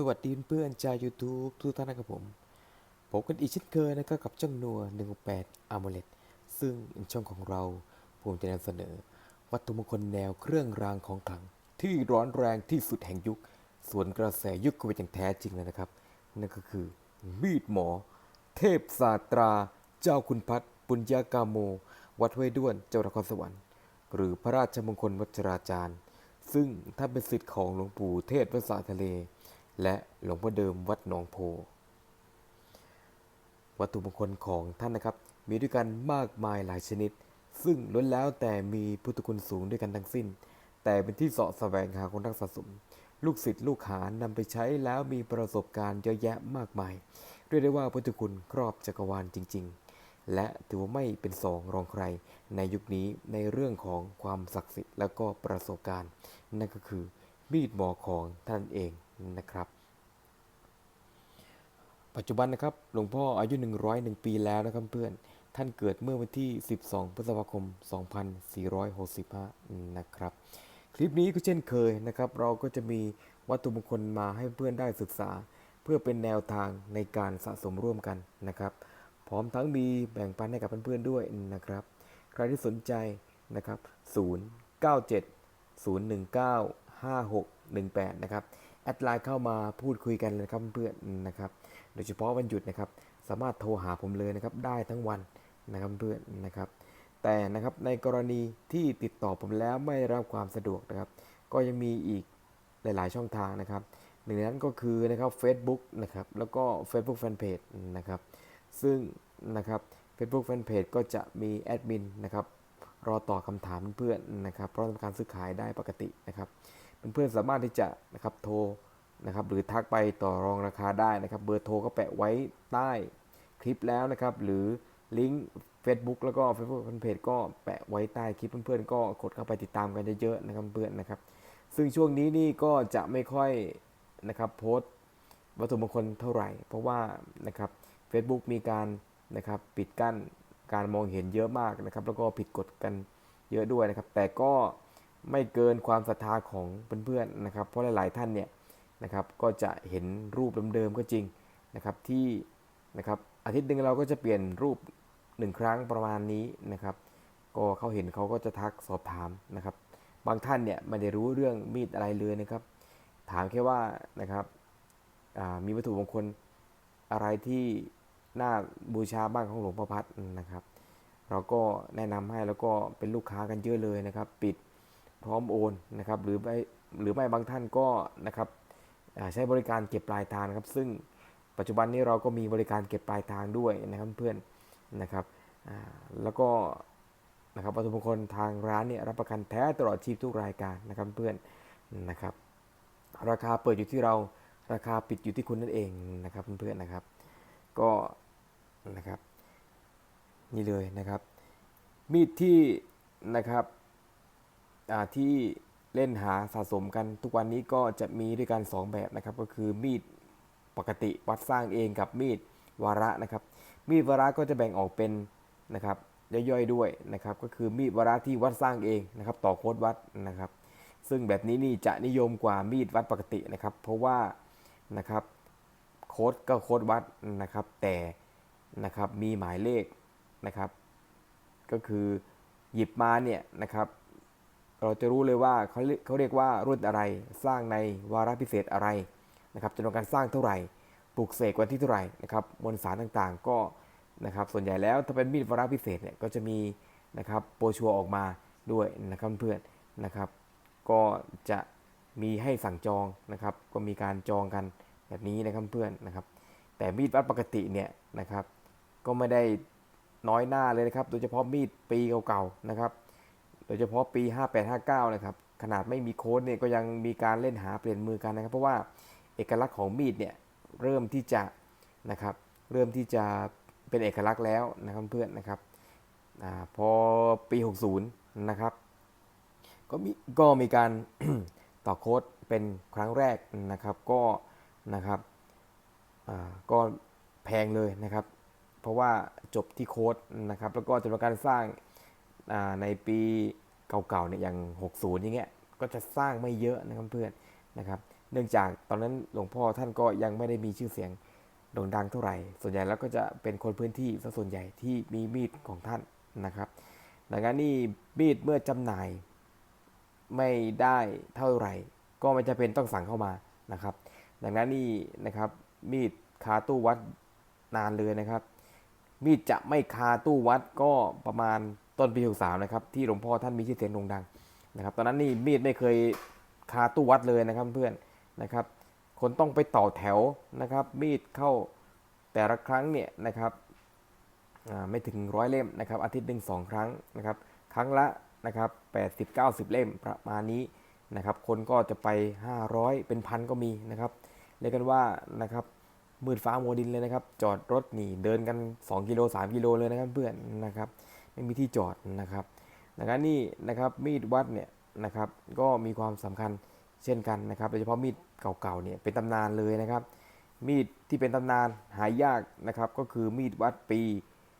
สวัสดีเพื่อนๆจาก YouTube ทุกท่านนะครับผมผมกันอีกเช่นเคยนะครับกับจ้องนัว168 a m o l e t ซึ่งช่องของเราผมจะนำเสนอ วัตถุมงคลแนวเครื่องรางของขลัง ที่ร้อนแรงที่สุดแห่งยุค ส่วนกระแสยุคโควิดอย่างแท้จริงเลยนะครับ นั่นก็คือ มีดหมอ เทพศาสตรา เจ้าคุณพัฒน์ปุญญากาโม วัดห้วยด้วนเจ้านครสวรรค์ หรือพระราชมงคลวัชราจารย์ ซึ่งถ้าเป็นสิทธิ์ของหลวงปู่เทศวสาทะเล และหลวงพ่อเดิมวัดหนองโพ วัตถุมงคลของท่านนะครับ มีด้วยกันมากมายหลายชนิด ซึ่งล้วนแล้วแต่มีพุทธคุณสูงด้วยกันทั้งสิ้น แต่เป็นที่เสาะแสวงหาคนนักสะสม ลูกศิษย์ลูกหานำไปใช้แล้วมีประสบการณ์เยอะแยะมากมาย เรียกได้ว่าพุทธคุณครอบจักรวาลจริง ๆ และถือว่าไม่เป็นสองรองใคร ในยุคนี้ในเรื่องของความศักดิ์สิทธิ์และก็ประสบการณ์ นั่นก็คือมีดหมอของท่านเอง นะครับ ปัจจุบันนะครับหลวงพ่ออายุ 101 ปีแล้วนะครับเพื่อนท่านเกิดเมื่อวันที่ 12 พฤษภาคม 2465 นะครับ คลิปนี้ก็เช่นเคยนะครับ เราก็จะมีวัตถุมงคลมาให้เพื่อนได้ศึกษา เพื่อเป็นแนวทางในการสะสมร่วมกันนะครับ พร้อมทั้งมีแบ่งปันให้กับเพื่อนๆด้วยนะครับ ใครที่สนใจนะครับ 097 019 5618 นะครับ แอดไลน์เข้ามาพูดคุยกันเลยนะครับเพื่อนนะครับ โดยเฉพาะวันหยุดนะครับ สามารถโทรหาผมเลยนะครับ ได้ทั้งวันนะครับเพื่อนนะครับ แต่นะครับในกรณีที่ติดต่อผมแล้วไม่รับความสะดวกนะครับ ก็ยังมีอีกหลาย ๆ ช่องทางนะครับ หนึ่งนั้นก็คือนะครับ Facebook นะครับ แล้วก็ Facebook Fanpage นะครับ ซึ่งนะครับ Facebook Fanpage ก็จะมีแอดมินนะครับ รอตอบคำถามเพื่อนนะครับ เพราะทำการซื้อขายได้ปกตินะครับ เพื่อนๆสามารถที่จะนะครับโทรนะครับหรือทักไปต่อรองราคาได้นะครับ เบอร์โทรก็แปะไว้ใต้คลิปแล้วนะครับ หรือลิงก์ Facebook แล้วก็ Facebook Fanpage ก็แปะไว้ใต้คลิปเพื่อนๆ ก็กดเข้าไปติดตามกันเยอะๆนะครับเพื่อนนะครับ ซึ่งช่วงนี้นี่ก็จะไม่ค่อยนะครับโพสต์วัตถุมงคลเท่าไหร่ เพราะว่านะครับ Facebook มีการนะครับปิดกั้นการมองเห็นเยอะมากนะครับ แล้วก็ผิดกฎกันเยอะด้วยนะครับ แต่ก็ ไม่เกินความศรัทธาของเพื่อนๆนะครับ เพราะหลายๆท่านเนี่ยนะครับก็จะเห็นรูปเดิมๆก็จริงนะครับที่นะครับอาทิตย์หนึ่งเราก็จะเปลี่ยนรูปหนึ่งครั้งประมาณนี้นะครับ ก็เขาเห็นเขาก็จะทักสอบถามนะครับ บางท่านเนี่ยไม่ได้รู้เรื่องมีดอะไรเลยนะครับ ถามแค่ว่านะครับมีวัตถุมงคลอะไรที่น่าบูชาบ้างของหลวงพ่อพัดนะครับ เราก็แนะนำให้แล้วก็เป็นลูกค้ากันเยอะเลยนะครับ ปิด พร้อมโอนนะครับหรือไม่หรือไม่บางท่านก็นะครับใช้บริการเก็บปลายทางครับซึ่งปัจจุบันนี้เราก็มีบริการเก็บปลายทางด้วยนะครับเพื่อนนะครับแล้วก็นะครับวัตถุมงคลทางร้านเนี่ยรับประกันแท้ตลอดชีพทุกรายการนะครับเพื่อนนะครับ ราคาเปิดอยู่ที่เราราคาปิดอยู่ที่คุณนั่นเองนะครับเพื่อนๆนะครับ ก็นะครับนี่เลยนะครับ มีดที่นะครับ ที่เล่นหาสะสมกันทุกวันนี้ก็จะมีด้วยกัน 2 แบบนะครับ ก็คือมีดปกติวัดสร้างเองกับมีดวาระนะครับ มีดวาระก็จะแบ่งออกเป็นนะครับย่อยๆด้วยนะครับ ก็คือมีดวาระที่วัดสร้างเองนะครับ ต่อโค้ดวัดนะครับ ซึ่งแบบนี้นี่จะนิยมกว่ามีดวัดปกตินะครับ เพราะว่านะครับโค้ดก็โค้ดวัดนะครับ แต่นะครับมีหมายเลขนะครับ ก็คือหยิบมาเนี่ยนะครับ เราจะรู้เลยว่าเขาเรียกเขาเรียกว่ารุ่นอะไร สร้างในวาระพิเศษอะไรนะครับจำนวนการสร้างเท่าไหร่ปลูกเสกวันที่เท่าไหร่นะครับมวลสารต่างๆ ก็นะครับส่วนใหญ่แล้วถ้าเป็นมีดวาระพิเศษเนี่ยก็จะมีนะครับโปรชัวออกมาด้วยนะครับเพื่อนนะครับก็จะมีให้สั่งจองนะครับ ก็มีการจองกันแบบนี้นะครับเพื่อนนะครับ แต่มีดวัดปกติเนี่ยนะครับ ก็ไม่ได้น้อยหน้าเลยนะครับ โดยเฉพาะมีดปีเก่าๆนะครับ โดยเฉพาะปี 5859 นะครับ ขนาดไม่มีโค้ดเนี่ยก็ยังมีการเล่นหาเปลี่ยนมือกันนะครับ เพราะว่าเอกลักษณ์ของมีดเนี่ยเริ่มที่จะนะครับเริ่มที่จะเป็นเอกลักษณ์แล้วนะครับเพื่อนนะครับอพอปี 60 นะครับ ก็มีก็มีการต่อโค้ดเป็นครั้งแรกนะครับก็นะครับก็แพงเลยนะครับ เพราะว่าจบที่โค้ดนะครับ แล้วก็จำนวนการสร้าง ในปีเก่าๆเนี่ยอย่าง 60 อย่างเงี้ยก็จะสร้างไม่เยอะนะครับเพื่อนนะครับ เนื่องจากตอนนั้นหลวงพ่อท่านก็ยังไม่ได้มีชื่อเสียงโด่งดังเท่าไหร่ ส่วนใหญ่แล้วก็จะเป็นคนพื้นที่ซะส่วนใหญ่ที่มีมีดของท่านนะครับดังนั้นนี่มีดเมื่อจำหน่ายไม่ได้เท่าไหร่ ก็ไม่จะเป็นต้องสั่งเข้ามานะครับ ดังนั้นนี่นะครับมีดคาตู้วัดนานเลยนะครับ มีดจะไม่คาตู้วัดก็ประมาณ ต้นปี63นะครับที่หลวงพ่อท่านมีชื่อเสียงโด่งดังนะครับ ตอนนั้นนี่มีดไม่เคยคาตู้วัดเลยนะครับเพื่อนนะครับ คนต้องไปต่อแถวนะครับ มีดเข้าแต่ละครั้งเนี่ยนะครับไม่ถึงร้อยเล่มนะครับ อาทิตย์หนึ่งสองครั้งนะครับ ครั้งละนะครับ80 90เก้าสิบเล่มประมาณนี้นะครับ คนก็จะไป 500 เป็นพันก็มีนะครับเรียกกันว่านะครับมืดฟ้ามัวดินเลยนะครับ จอดรถหนีเดินกัน 2 กิโล 3 กิโลเลยนะครับเพื่อนนะครับ ไม่มีที่จอดนะครับดังนั้นนี่นะครับมีดวัดเนี่ยนะครับก็มีความสำคัญเช่นกันนะครับโดยเฉพาะมีดเก่าๆเนี่ยเป็นตำนานเลยนะครับ มีดที่เป็นตำนานหายากนะครับก็คือมีดวัดปี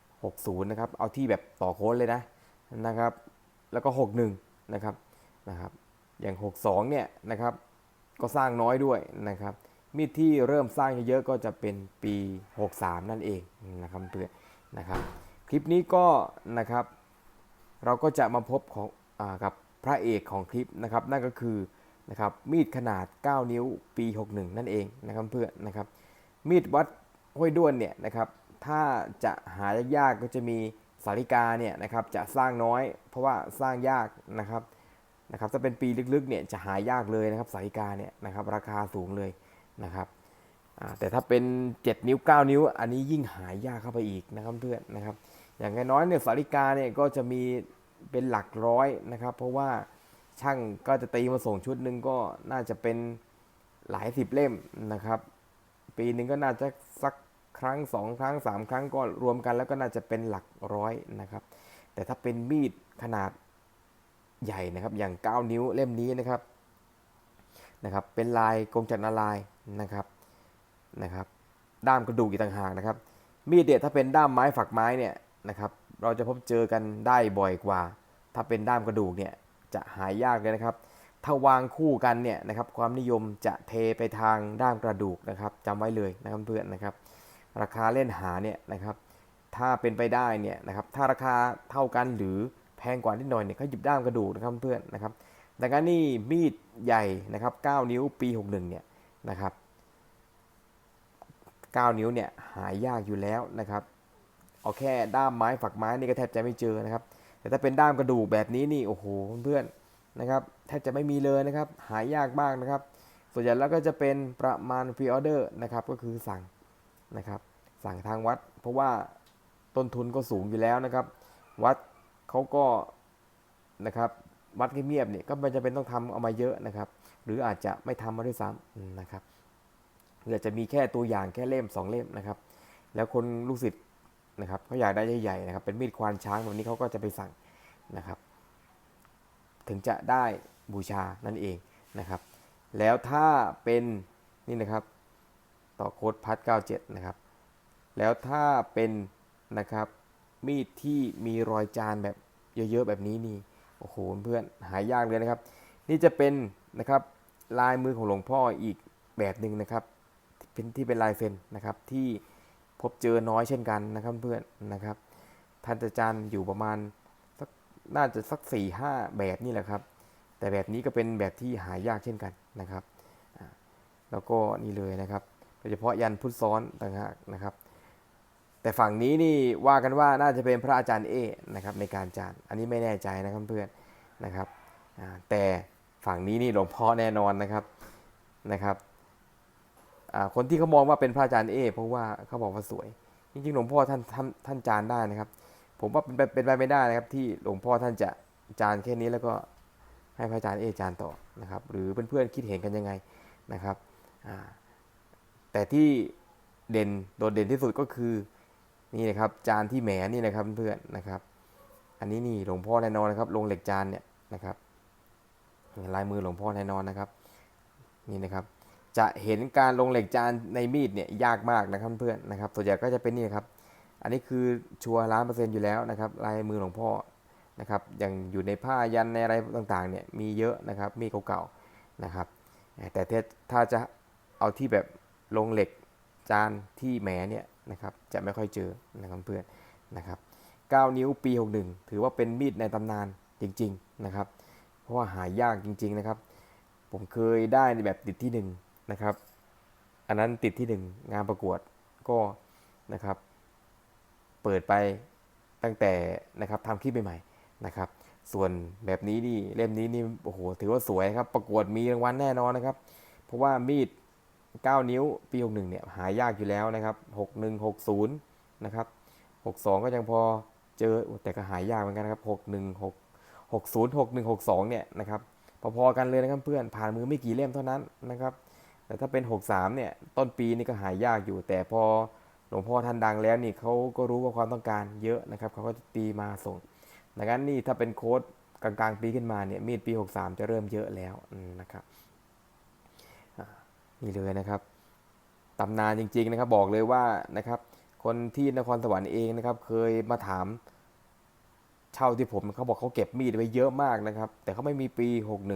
60 นะครับ เอาที่แบบต่อโค้ดเลยนะนะครับ แล้วก็ 61 นะครับนะครับ อย่าง 62 เนี่ยนะครับก็สร้างน้อยด้วยนะครับ มีดที่เริ่มสร้างเยอะๆก็จะเป็นปี 63 นั่นเองนะครับเพื่อนนะครับ คลิปนี้ก็นะครับ เราก็จะมาพบของอกับพระเอกของคลิปนะครับ นั่นก็คือนะครับมีดขนาด 9 นิ้วปี 61 นั่นเองนะครับเพื่อนนะครับ มีดวัดห้วยด้วนเนี่ยนะครับถ้าจะหายากๆก็จะมีสาริกาเนี่ยนะครับจะสร้างน้อย เพราะว่าสร้างยากนะครับนะครับถ้าเป็นปีลึกๆเนี่ยจะหายากเลยนะครับสาริกาเนี่ยนะครับราคาสูงเลยนะครับ แต่ถ้าเป็น 7 นิ้ว 9 นิ้ว อันนี้ยิ่งหายากเข้าไปอีกนะครับเพื่อนนะครับ อย่างน้อยเนี่ยสาริกาเนี่ยก็จะมีเป็นหลักร้อยนะครับ เพราะว่าช่างก็จะตีมาส่งชุดหนึ่งก็น่าจะเป็นหลายสิบเล่มนะครับ ปีหนึ่งก็น่าจะสักครั้งสองครั้งสามครั้งก็รวมกันแล้วก็น่าจะเป็นหลักร้อยนะครับ แต่ถ้าเป็นมีดขนาดใหญ่นะครับ อย่าง 9 นิ้วเล่มนี้นะครับนะครับ เป็นลายกรมจักรนารายนะครับ นะครับด้ามกระดูกอีกต่างหากนะครับมีดเนี่ยถ้าเป็นด้ามไม้ฝักไม้เนี่ยนะครับเราจะพบเจอกันได้บ่อยกว่า ถ้าเป็นด้ามกระดูกเนี่ยจะหายยากเลยนะครับ ถ้าวางคู่กันเนี่ยนะครับความนิยมจะเทไปทางด้ามกระดูกนะครับจำไว้เลยนะครับเพื่อนนะครับ ราคาเล่นหาเนี่ยนะครับถ้าเป็นไปได้เนี่ยนะครับถ้าราคาเท่ากันหรือแพงกว่านิดหน่อยเนี่ยเขาหยิบด้ามกระดูกนะครับเพื่อนนะครับดังนั้นนี่มีดใหญ่นะครับ9นิ้วปี 61เนี่ยนะครับ 9 นิ้วเนี่ยหายากอยู่แล้วนะครับ เอาแค่ด้ามไม้ฝักไม้นี่ก็แทบจะไม่เจอนะครับ แต่ถ้าเป็นด้ามกระดูกแบบนี้นี่โอ้โหเพื่อนๆนะครับแทบจะไม่มีเลยนะครับ หายากมากนะครับ ส่วนใหญ่แล้วก็จะเป็นประมาณพรีออเดอร์นะครับก็คือสั่งนะครับ สั่งทางวัด เพราะว่าต้นทุนก็สูงอยู่แล้วนะครับ วัดเขาก็นะครับวัดเงียบๆเนี่ยก็ไม่จำเป็นต้องทำเอามาเยอะนะครับ หรืออาจจะไม่ทำมาด้วยซ้ำนะครับ หรืออาจจะมีแค่ตัวอย่างแค่เล่มสองเล่มนะครับ แล้วคนลูกศิษย์นะครับเขาอยากได้ใหญ่ๆนะครับ เป็นมีดควานช้างแบบนี้เขาก็จะไปสั่งนะครับ ถึงจะได้บูชานั่นเองนะครับ แล้วถ้าเป็นนี่นะครับ ต่อโค้ดพัด97 นะครับ แล้วถ้าเป็นนะครับมีดที่มีรอยจานแบบเยอะๆแบบนี้นี่โอ้โหเพื่อนหายากเลยนะครับ นี่จะเป็นนะครับลายมือของหลวงพ่ออีกแบบหนึ่งนะครับ เป็นที่เป็นลายเซ็นนะครับที่พบเจอน้อยเช่นกันนะครับเพื่อนนะครับท่านอาจารย์อยู่ประมาณสักน่าจะสัก4ี่ห้าแบบนี่แหละครับ แต่แบบนี้ก็เป็นแบบที่หายากเช่นกันนะครับ แล้วก็นี่เลยนะครับโดยเฉพาะยันพุทธซ้อนต่างหากนะครับ แต่ฝั่งนี้นี่ว่ากันว่าน่าจะเป็นพระอาจารย์เอนะครับในการจานอันนี้ไม่แน่ใจนะครับเพื่อนนะครับแต่ฝั่งนี้นี่หลวงพ่อแน่นอนนะครับนะครับ คนที่เขามองว่าเป็นพระอาจารย์เอเพราะว่าเขาบอกว่าสวย จริงๆ หลวงพ่อท่านท่านท่านจานได้นะครับ ผมว่าเป็นไปเป็นไปไม่ได้นะครับ ที่หลวงพ่อท่านจะจานแค่นี้แล้วก็ให้พระอาจารย์เอจานต่อนะครับ หรือเพื่อนๆคิดเห็นกันยังไงนะครับแต่ที่เด่นโดดเด่นที่สุดก็คือนี่นะครับจานที่แหมนี่นะครับเพื่อนๆนะครับ อันนี้นี่หลวงพ่อแน่นอนนะครับลงเหล็กจานเนี่ยนะครับลายมือหลวงพ่อแน่นอนนะครับ นี่นะครับ จะเห็นการลงเหล็กจานในมีดเนี่ยยากมากนะครับเพื่อนนะครับส่วนใหญ่ก็จะเป็นนี่ครับ อันนี้คือชัวร์ล้านเปอร์เซ็นต์อยู่แล้วนะครับลายมือหลวงพ่อนะครับอย่างอยู่ในผ้ายันในอะไรต่างๆเนี่ยมีเยอะนะครับมีเก่าๆนะครับแต่ถ้าจะเอาที่แบบลงเหล็กจานที่แหมเนี่ยนะครับจะไม่ค่อยเจอนะครับเพื่อนนะครับ9นิ้วปี 61 ถือว่าเป็นมีดในตำนานจริงๆนะครับเพราะว่าหายากจริงๆนะครับ ผมเคยได้ในแบบติดที่ห นะครับ อันนั้นติดที่หนึ่งงานประกวดก็นะครับ เปิดไปตั้งแต่นะครับทำคลิปใหม่ๆนะครับ ส่วนแบบนี้นี่เล่มนี้นี่โอ้โหถือว่าสวยครับ ประกวดมีรางวัลแน่นอนนะครับ เพราะว่ามีด 9 นิ้วปี61เนี่ยหายากอยู่แล้วนะครับ6160นะครับ62 ก็ยังพอเจอแต่ก็หายากเหมือนกันนะครับ616 60 6162เนี่ยนะครับพอๆกันเลยนะครับเพื่อนผ่านมือไม่กี่เล่มเท่านั้นนะครับ แต่ถ้าเป็น 63 เนี่ย ต้นปีนี่ก็หายากอยู่ แต่พอหลวงพ่อท่านดังแล้วนี่เขาก็รู้ว่าความต้องการเยอะนะครับเขาก็จะตีมาส่งดังนั้นนี่ถ้าเป็นโค้ดกลางๆ ปีขึ้นมาเนี่ยมีดปี 63 จะเริ่มเยอะแล้วนะครับนี่เลยนะครับตำนานจริงๆนะครับบอกเลยว่านะครับคนที่นครสวรรค์เองนะครับเคยมาถามเช่าที่ผมเขาบอกเขาเก็บมีดไว้เยอะมากนะครับ แต่เขาไม่มีปี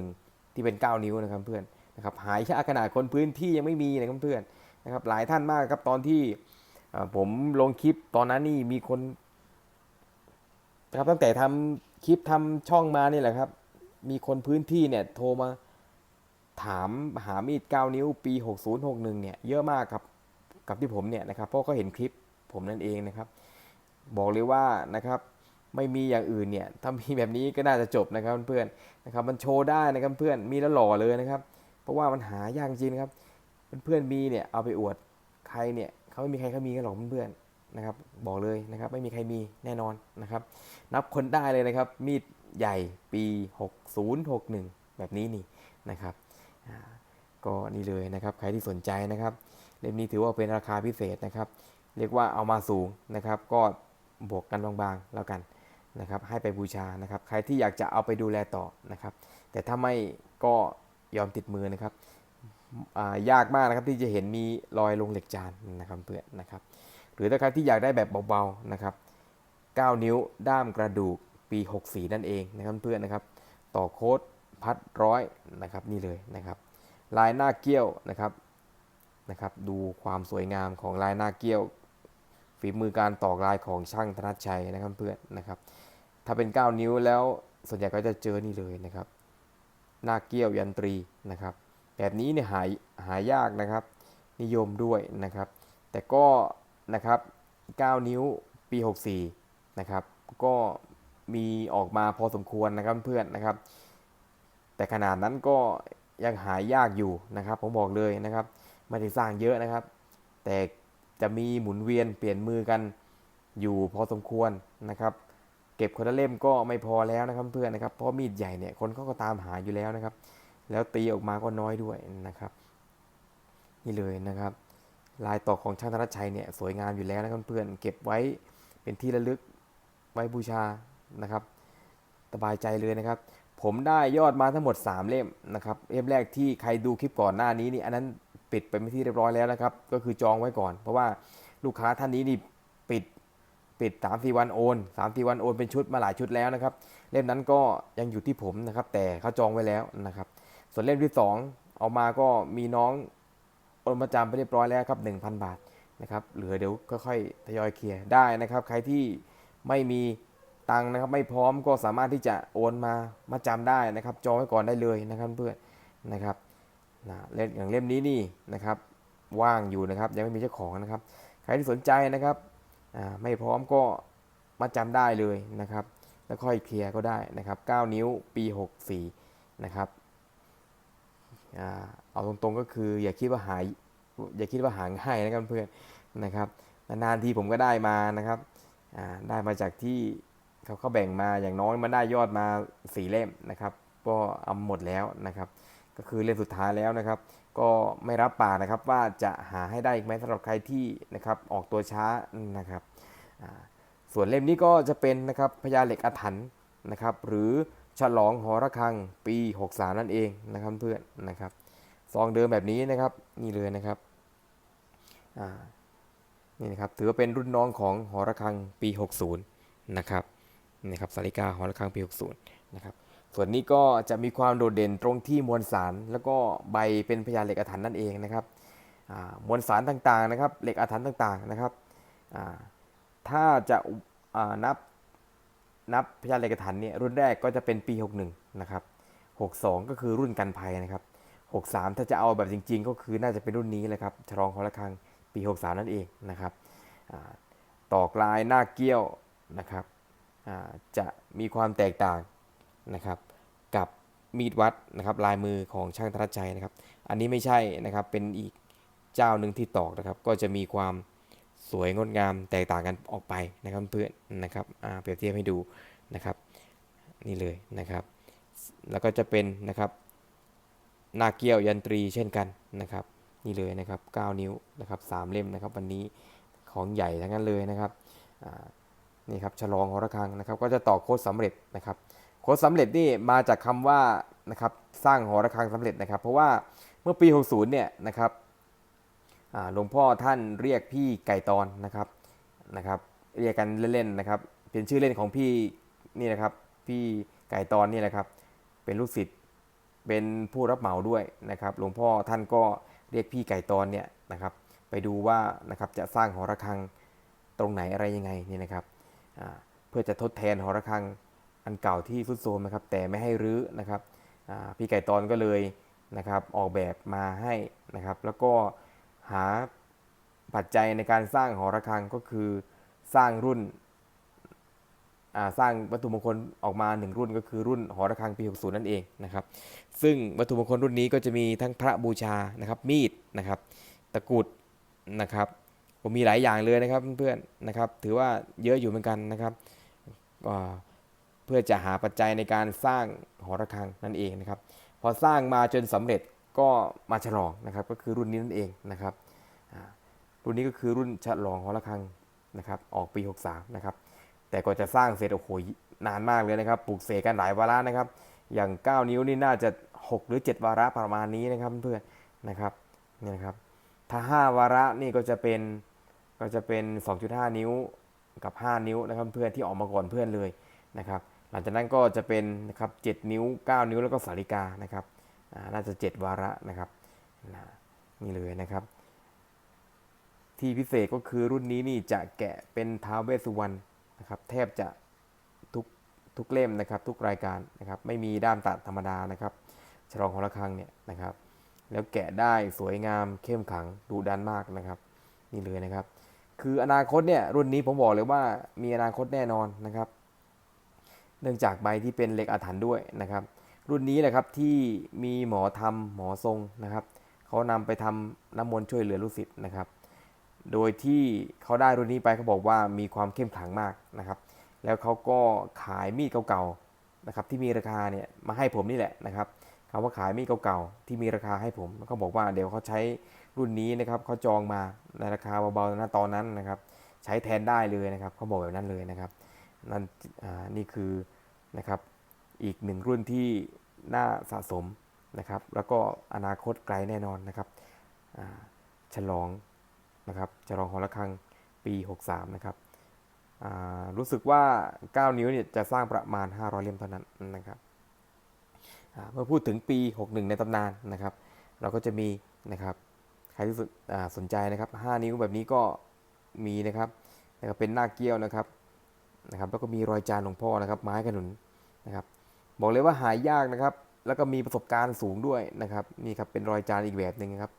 61 ที่เป็น 9 นิ้วนะครับเพื่อน นะครับหายากขนาดคนพื้นที่ยังไม่มีนะครับเพื่อนนะครับหลายท่านมากครับตอนที่ผมลงคลิปตอนนั้นนี่มีคนนะครับตั้งแต่ทำคลิปทำช่องมานี่แหละครับ มีคนพื้นที่เนี่ยโทรมาถามหามีด9นิ้วปี 6061เนี่ยเยอะมากครับกับที่ผมเนี่ยนะครับเพราะเขาเห็นคลิปผมนั่นเองนะครับ บอกเลยว่านะครับไม่มีอย่างอื่นเนี่ยถ้ามีแบบนี้ก็น่าจะจบนะครับเพื่อนๆนะครับมันโชว์ได้นะครับเพื่อนมีแล้วหล่อเลยนะครับ ราะว่ามันหายากจริงครับเพื่อนๆมีเนี่ยเอาไปอวดใครเนี่ยเขาไม่มีใครเขามีกันหรอกเพื่อนๆนะครับ บอกเลยนะครับไม่มีใครมีแน่นอนนะครับ นับคนได้เลยนะครับ มีดใหญ่ปี 6061 แบบนี้นี่นะครับก็นี่เลยนะครับ ใครที่สนใจนะครับ เล่มนี้ถือว่าเป็นราคาพิเศษนะครับ เรียกว่าเอามาสูงนะครับ ก็บวกกันบางๆแล้วกันนะครับ ให้ไปบูชานะครับ ใครที่อยากจะเอาไปดูแลต่อนะครับ แต่ถ้าไม่ก็ ยอมติดมือนะครับยากมากนะครับที่จะเห็นมีรอยลงเหล็กจานนะครับเพื่อนนะครับ หรือถ้าใครที่อยากได้แบบเบาๆนะครับ 9 นิ้วด้ามกระดูกปี 64 นั่นเองนะครับเพื่อนนะครับ ต่อโค้ดพัดร้อยนะครับนี่เลยนะครับ ลายหน้าเกี้ยวนะครับนะครับ ดูความสวยงามของลายหน้าเกี้ยวฝีมือการตอกลายของช่างธนัชชัยนะครับเพื่อนนะครับ ถ้าเป็น 9 นิ้วแล้วส่วนใหญ่ก็จะเจอนี่เลยนะครับ หน้าเกี้ยวยันตรีนะครับ แบบนี้เนี่ยหายหายากนะครับ นิยมด้วยนะครับ แต่ก็นะครับ 9 นิ้วปี 64 นะครับ ก็มีออกมาพอสมควรนะครับเพื่อนนะครับ แต่ขนาดนั้นก็ยังหายากอยู่นะครับ ผมบอกเลยนะครับไม่ได้สร้างเยอะนะครับ แต่จะมีหมุนเวียนเปลี่ยนมือกันอยู่พอสมควรนะครับ เก็บคนละเล่มก็ไม่พอแล้วนะครับเพื่อนนะครับเพราะมีดใหญ่เนี่ยคนเขาก็ตามหาอยู่แล้วนะครับ แล้วตีออกมาก็น้อยด้วยนะครับ นี่เลยนะครับ ลายต่อของช่างธนชัยเนี่ยสวยงามอยู่แล้วนะครับเพื่อนเก็บไว้เป็นที่ระลึกไว้บูชานะครับสบายใจเลยนะครับ ผมได้ยอดมาทั้งหมด 3 เล่มนะครับเล่มแรกที่ใครดูคลิปก่อนหน้านี้นี่อันนั้นปิดไปเป็นที่เรียบร้อยแล้วนะครับ ก็คือจองไว้ก่อน เพราะว่าลูกค้าท่านนี้นี่ปิด ปิด 3 4 วันโอน3 4 วันโอนเป็นชุดมาหลายชุดแล้วนะครับ เล่มนั้นก็ยังอยู่ที่ผมนะครับ แต่เขาจองไว้แล้วนะครับ ส่วนเล่มที่ 2 เอามาก็มีน้องโอนมาจำไปเรียบร้อยแล้วครับ 1,000 บาทนะครับเหลือเดี๋ยวค่อยๆทยอยเคลียร์ได้นะครับ ใครที่ไม่มีตังค์นะครับ ไม่พร้อมก็สามารถที่จะโอนมามาจำได้นะครับ จองไว้ก่อนได้เลยนะครับเพื่อนนะครับนะเล่มอย่างเล่มนี้นี่นะครับ ว่างอยู่นะครับ ยังไม่มีเจ้าของนะครับ ใครที่สนใจนะครับ ไม่พร้อมก็มาจำได้เลยนะครับ แล้วค่อยเคลียร์ก็ได้นะครับ 9 นิ้วปี 64 นะครับอเอาตรงๆก็คืออย่าคิดว่าหายอย่าคิดว่าหาง่ายนะครับเพื่อนนะครับนานๆทีผมก็ได้มานะครับได้มาจากที่เขาเขาแบ่งมาอย่างน้อยมันได้ยอดมาสี่เล่มนะครับ ก็เอาหมดแล้วนะครับ ก็คือเล่มสุดท้ายแล้วนะครับ ก็ไม่รับปากนะครับว่าจะหาให้ได้อีกไหมสำหรับใครที่นะครับออกตัวช้านะครับส่วนเล่มนี้ก็จะเป็นนะครับพญาเหล็กอาถรรพ์นะครับ หรือฉลองหอระฆังปี 63 นั่นเองนะครับเพื่อนนะครับซองเดิมแบบนี้นะครับนี่เลยนะครับนี่นะครับถือว่าเป็นรุ่นน้องของหอระฆังปี 60 นะครับนี่ครับสาริกาหอระฆังปี 60 นะครับ ส่วนนี้ก็จะมีความโดดเด่นตรงที่มวลสาร แล้วก็ใบเป็นพยานเหล็กอาถรรพ์นั่นเองนะครับมวลสารต่างๆนะครับ เหล็กอาถรรพ์ต่างๆนะครับถ้าจะานับนับพยานเหล็กอาถรรพ์เนี่ยรุ่นแรกก็จะเป็นปี 61 นะครับ 62 ก็คือรุ่นกันภัยนะครับ 63 ถ้าจะเอาแบบจริง ๆ ก็คือน่าจะเป็นรุ่นนี้เลยครับฉลองของระฆังปี 63 นั่นเองนะครับตอกลายหน้าเกี้ยวนะครับจะมีความแตกต่าง นะครับ กับมีดวัดนะครับลายมือของช่างธนชัยนะครับ อันนี้ไม่ใช่นะครับเป็นอีกเจ้าหนึ่งที่ตอกนะครับ ก็จะมีความสวยงดงามแตกต่างกันออกไปนะครับเพื่อนนะครับอ่าเปรียบเทียบให้ดูนะครับนี่เลยนะครับ แล้วก็จะเป็นนะครับหน้าเกี้ยวยันตรีเช่นกันนะครับ นี่เลยนะครับ 9 นิ้วนะครับสามเล่มนะครับ วันนี้ของใหญ่ทั้งนั้นเลยนะครับอ่านี่ครับฉลองหอระฆังนะครับ ก็จะต่อโค้ดสำเร็จนะครับ โค้ดสำเร็จนี่มาจากคำว่านะครับสร้างหอระฆังสำเร็จนะครับ เพราะว่าเมื่อปี 60 เนี่ยนะครับหลวงพ่อท่านเรียกพี่ไก่ตอนนะครับนะครับ เรียกกันเล่นๆนะครับ เป็นชื่อเล่นของพี่นี่นะครับ พี่ไก่ตอนนี่แหละครับ เป็นลูกศิษย์เป็นผู้รับเหมาด้วยนะครับ หลวงพ่อท่านก็เรียกพี่ไก่ตอนเนี่ยนะครับ ไปดูว่านะครับจะสร้างหอระฆังตรงไหนอะไรยังไงนี่นะครับเพื่อจะทดแทนหอระฆัง อันเก่าที่สุดโทรมนะครับ แต่ไม่ให้รื้อนะครับพี่ไก่ตอนก็เลยนะครับออกแบบมาให้นะครับ แล้วก็หาปัจจัยในการสร้างหอระฆังก็คือสร้างรุ่นสร้างวัตถุมงคลออกมา 1 รุ่นก็คือรุ่นหอระฆังปี 60 นั่นเองนะครับ ซึ่งวัตถุมงคลรุ่นนี้ก็จะมีทั้งพระบูชานะครับ มีดนะครับ ตะกรุดนะครับผมมีหลายอย่างเลยนะครับเพื่อนๆนะครับ ถือว่าเยอะอยู่เหมือนกันนะครับ พื่อจะหาปัจจัยในการสร้างหอระฆังนั่นเองนะครับ พอสร้างมาจนสำเร็จก็มาฉลองนะครับ ก็คือรุ่นนี้นั่นเองนะครับรุ่นนี้ก็คือรุ่นฉลองหอระฆังนะครับ ออกปี 63 นะครับ แต่ก็จะสร้างเสร็จโอ้โหนานมากเลยนะครับ ปลูกเสกกันหลายวาระนะครับ อย่าง 9 นิ้วนี่น่าจะ 6 หรือ 7 วาระประมาณนี้นะครับเพื่อนนะครับนี่นะครับ ถ้า 5 วาระนี่ก็จะเป็นก็จะเป็น 2.5 นิ้วกับ 5 นิ้วนะครับเพื่อนที่ออกมาก่อนเพื่อนเลยนะครับ หลังจากนั้นก็จะเป็นนะครับ7นิ้ว 9 นิ้วแล้วก็สาริกานะครับอ่าน่าจะ 7 วาระนะครับนี่เลยนะครับ ที่พิเศษก็คือรุ่นนี้นี่จะแกะเป็นท้าวเวสุวรรณนะครับ แทบจะทุกทุกเล่มนะครับ ทุกรายการนะครับ ไม่มีด้ามตัดธรรมดานะครับฉลองของระฆังเนี่ยนะครับ แล้วแกะได้สวยงามเข้มขังดุดันมากนะครับ นี่เลยนะครับ คืออนาคตเนี่ยรุ่นนี้ผมบอกเลยว่ามีอนาคตแน่นอนนะครับ เนื่องจากใบที่เป็นเหล็กอาถรรพ์ด้วยนะครับ รุ่นนี้แหละครับที่มีหมอทำหมอทรงนะครับเขานำไปทำน้ำมนต์ช่วยเหลือลูกศิษย์นะครับ โดยที่เขาได้รุ่นนี้ไปเขาบอกว่ามีความเข้มขลังมากนะครับ แล้วเขาก็ขายมีดเก่าๆนะครับที่มีราคาเนี่ยมาให้ผมนี่แหละนะครับคำว่าขายมีดเก่าๆที่มีราคาให้ผมเขาบอกว่าเดี๋ยวเขาใช้รุ่นนี้นะครับเขาจองมาในราคาเบาๆนะตอนนั้นนะครับ ใช้แทนได้เลยนะครับเขาบอกแบบนั้นเลยนะครับ นั่นนี่คือนะครับอีกหนึ่งรุ่นที่น่าสะสมนะครับ แล้วก็อนาคตไกลแน่นอนนะครับฉลองนะครับฉลองหอระฆังปี 63 นะครับรู้สึกว่า 9 นิ้วเนี่ยจะสร้างประมาณ 500 เล่มเท่านั้นนะครับเมื่อพูดถึงปี 61 ในตำนานนะครับ เราก็จะมีนะครับใครที่สนอ่าสนใจนะครับ 5 นิ้วแบบนี้ก็มีนะครับนะครับเป็นหน้าเกี้ยวนะครับ นะครับแล้วก็มีรอยจานหลวงพ่อนะครับ ไม้ขนุนนะครับ บอกเลยว่าหายากนะครับ แล้วก็มีประสบการณ์สูงด้วยนะครับนี่ครับเป็นรอยจานอีกแบบหนึ่งครับ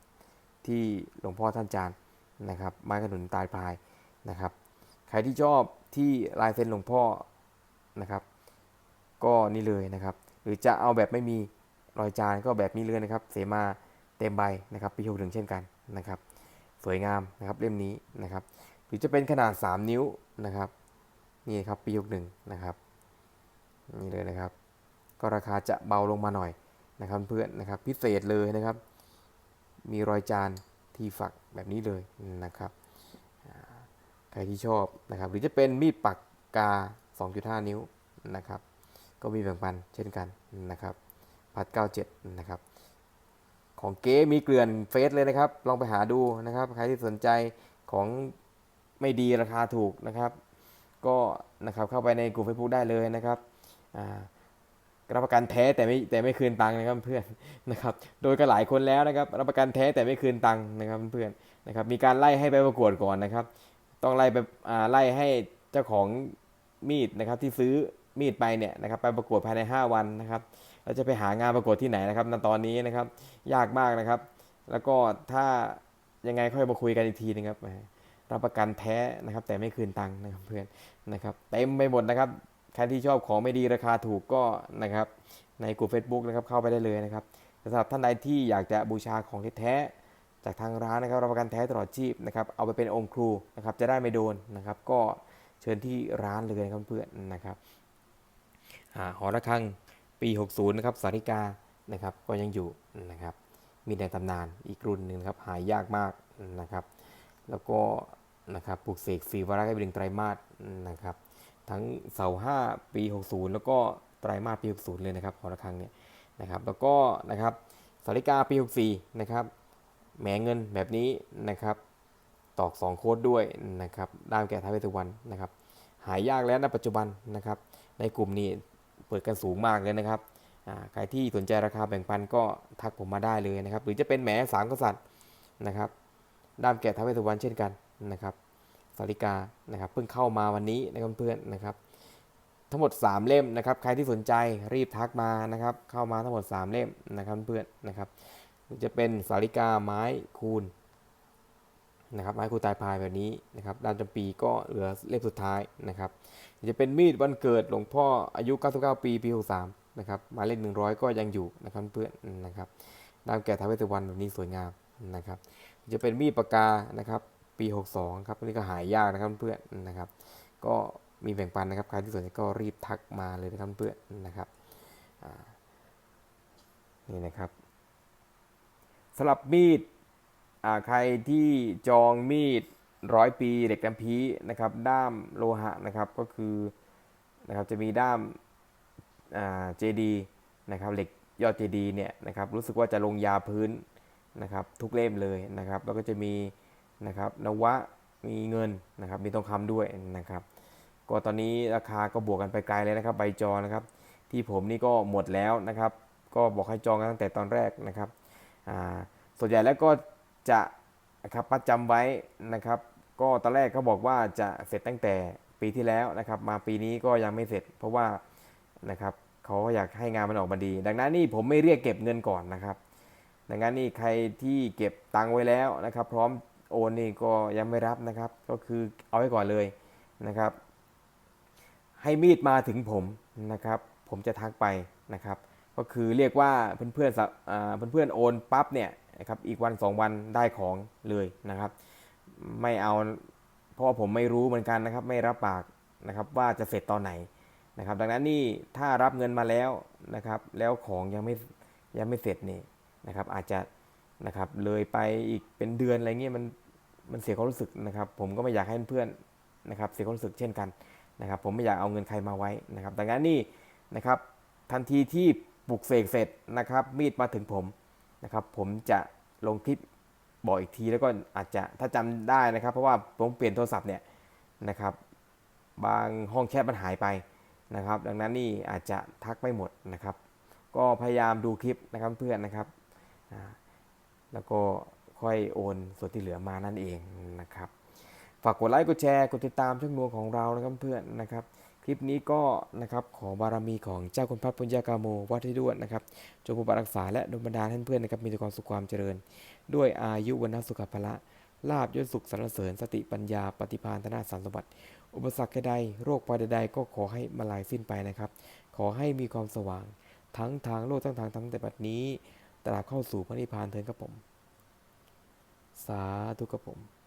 ที่หลวงพ่อท่านจานนะครับ ไม้ขนุนตายพายนะครับ ใครที่ชอบที่ลายเซ็นหลวงพ่อนะครับ ก็นี่เลยนะครับ หรือจะเอาแบบไม่มีรอยจานก็แบบนี้เลยนะครับ เสมาเต็มใบนะครับปีหกถึงเช่นกันนะครับ สวยงามนะครับเล่มนี้นะครับ หรือจะเป็นขนาด 3 นิ้วนะครับ นี่ครับปีหกหนึ่งนะครับนี่เลยนะครับ ก็ราคาจะเบาลงมาหน่อยนะครับเพื่อนนะครับพิเศษเลยนะครับ มีรอยจานที่ฝักแบบนี้เลยนะครับใครที่ชอบนะครับ หรือจะเป็นมีดปักกา 2.5 นิ้วนะครับ ก็มีแบ่งปันเช่นกันนะครับพัด97 นะครับ ของเก๋มีเกลื่อนเฟซเลยนะครับ ลองไปหาดูนะครับ ใครที่สนใจของไม่ดีราคาถูกนะครับ ก็นะครับเข้าไปในกลุ่ม Facebook ได้เลยนะครับรับประกันแท้แต่ไม่แต่ไม่คืนตังค์นะครับเพื่อนนะครับโดยก็หลายคนแล้วนะครับรับประกันแท้แต่ไม่คืนตังค์นะครับเพื่อนนะครับมีการไล่ให้ไปประกวดก่อนนะครับ ต้องไล่ไปอ่าไล่ให้เจ้าของมีดนะครับที่ซื้อมีดไปเนี่ยนะครับไปประกวดภายใน 5 วันนะครับเราจะไปหางานประกวดที่ไหนนะครับณตอนนี้นะครับยากมากนะครับ แล้วก็ถ้ายังไงค่อยมาคุยกันอีกทีนึงครับ รับประกันแท้นะครับ แต่ไม่คืนตังค์นะครับเพื่อนนะครับเต็มไปหมดนะครับใครที่ชอบของไม่ดีราคาถูกก็นะครับ ในกลุ่ม Facebook นะครับเข้าไปได้เลยนะครับสำหรับท่านใดที่อยากจะบูชาของที่แท้ จากทางร้านนะครับรับประกันแท้ตลอดชีพนะครับเอาไปเป็นองค์ครูนะครับจะได้ไม่โดนนะครับ ก็เชิญที่ร้านเลยนะครับเพื่อนนะครับอหอระฆังปี 60 นะครับสาริกานะครับก็ยังอยู่นะครับ มีในตำนานอีกรุ่นหนึ่งครับหายากมากนะครับ แล้วก็ นะครับปลูกเสกฟรีวาระให้เป็นไตรมาสนะครับ ทั้งเสาห้าปี 60 แล้วก็ไตรมาสปี 60 เลยนะครับหอระฆังเนี่ยนะครับแล้วก็นะครับสาริกาปี 64 นะครับแหมเงินแบบนี้นะครับ ตอก 2 โค้ดด้วยนะครับด้ามแก่ท้าเวสุวรรณนะครับหายากแล้วในปัจจุบันนะครับ ในกลุ่มนี้เปิดกันสูงมากเลยนะครับใครที่สนใจราคาแบ่งปันก็ทักผมมาได้เลยนะครับ หรือจะเป็นแหมสามกษัตริย์นะครับด้ามแกะท้าวเวสสุวรรณเช่นกัน นะครับสาริกานะครับเพิ่งเข้ามาวันนี้นะครับเพื่อนนะครับ ทั้งหมด 3 เล่มนะครับ ใครที่สนใจรีบทักมานะครับ เข้ามาทั้งหมด 3 เล่มนะครับเพื่อนนะครับ จะเป็นสาริกาไม้คูณนะครับไม้คูณตายพายแบบนี้นะครับด้านจำปีก็เหลือเล่มสุดท้ายนะครับ จะเป็นมีดวันเกิดหลวงพ่ออายุ 99 ปีปี63นะครับมาเลข100 ก็ยังอยู่นะครับเพื่อนนะครับด้ามแกะท้าวเวสสุวรรณแบบนี้สวยงามนะครับจะเป็นมีดปากกานะครับ ปี 62 ครับอันนี้ก็หายยากนะครับเพื่อนนะครับ ก็มีแบ่งปันนะครับ ใครที่สนใจก็รีบทักมาเลยนะครับเพื่อนนะครับนี่นะครับสำหรับมีดใครที่จองมีดร้อยปีเหล็กดำพีนะครับ ด้ามโลหะนะครับก็คือนะครับจะมีด้ามเจดีนะครับเหล็กยอดเจดีเนี่ยนะครับรู้สึกว่าจะลงยาพื้นนะครับทุกเล่มเลยนะครับ แล้วก็จะมี นะครับนวะมีเงินนะครับมีทองคำด้วยนะครับก็ตอนนี้ราคาก็บวกกันไปไกลเลยนะครับใบจอนะครับ ที่ผมนี่ก็หมดแล้วนะครับ ก็บอกให้จองกันตั้งแต่ตอนแรกนะครับอ่าส่วนใหญ่แล้วก็จะนะครับประจำไว้นะครับ ก็ตอนแรกเขาบอกว่าจะเสร็จตั้งแต่ปีที่แล้วนะครับ มาปีนี้ก็ยังไม่เสร็จ เพราะว่านะครับเขาอยากให้งานมันออกมาดี ดังนั้นนี่ผมไม่เรียกเก็บเงินก่อนนะครับ ดังนั้นนี่ใครที่เก็บตังค์ไว้แล้วนะครับ พร้อม โอนนี่ก็ยังไม่รับนะครับ ก็คือเอาไว้ก่อนเลยนะครับ ให้มีดมาถึงผมนะครับ ผมจะทักไปนะครับ ก็คือเรียกว่าเพื่อนๆสัอ่าเพื่อนๆโอนปั๊บเนี่ยนะครับอีกวัน 2 วันได้ของเลยนะครับ ไม่เอาเพราะว่าผมไม่รู้เหมือนกันนะครับ ไม่รับปากนะครับว่าจะเสร็จตอนไหนนะครับ ดังนั้นนี่ถ้ารับเงินมาแล้วนะครับ แล้วของยังไม่ยังไม่เสร็จนี่นะครับ อาจจะนะครับเลยไปอีกเป็นเดือนอะไรเงี้ยมัน มันเสียความรู้สึกนะครับ ผมก็ไม่อยากให้เพื่อนๆนะครับ เสียความรู้สึกเช่นกันนะครับ ผมไม่อยากเอาเงินใครมาไว้นะครับดังนั้นนี่นะครับ ทันทีที่ปลุกเสกเสร็จนะครับ มีดมาถึงผมนะครับ ผมจะลงคลิปบอกอีกทีแล้วก็อาจจะถ้าจำได้นะครับ เพราะว่าผมเปลี่ยนโทรศัพท์เนี่ยนะครับ บางห้องแชทมันหายไปนะครับ ดังนั้นนี่อาจจะทักไม่หมดนะครับ ก็พยายามดูคลิปนะครับเพื่อนนะครับ แล้วก็ ค่อยโอนส่วนที่เหลือมานั่นเองนะครับ ฝากกดไลค์กดแชร์กดติดตามช่องนัวของเรานะครับเพื่อนนะครับ คลิปนี้ก็นะครับขอบารมีของเจ้าคุณพระปุญญากาโมวัดที่ด้วยนะครับจงปกปักรักษาและดลบันดาลให้เพื่อนนะครับมีแต่ความสุขความเจริญ ด้วยอายุวันนสุขภละลาบยศสุขสรรเสริญสติปัญญาปฏิภาณธนาสารสมบัติ อุปสรรคใดโรคภัยใดก็ขอให้มาลายสิ้นไปนะครับ ขอให้มีความสว่าง ทั้งทางโลกทั้งทางทั้งแต่บัดนี้ตราบเข้าสู่พระนิพพานเถิดครับผม สาธุกับผม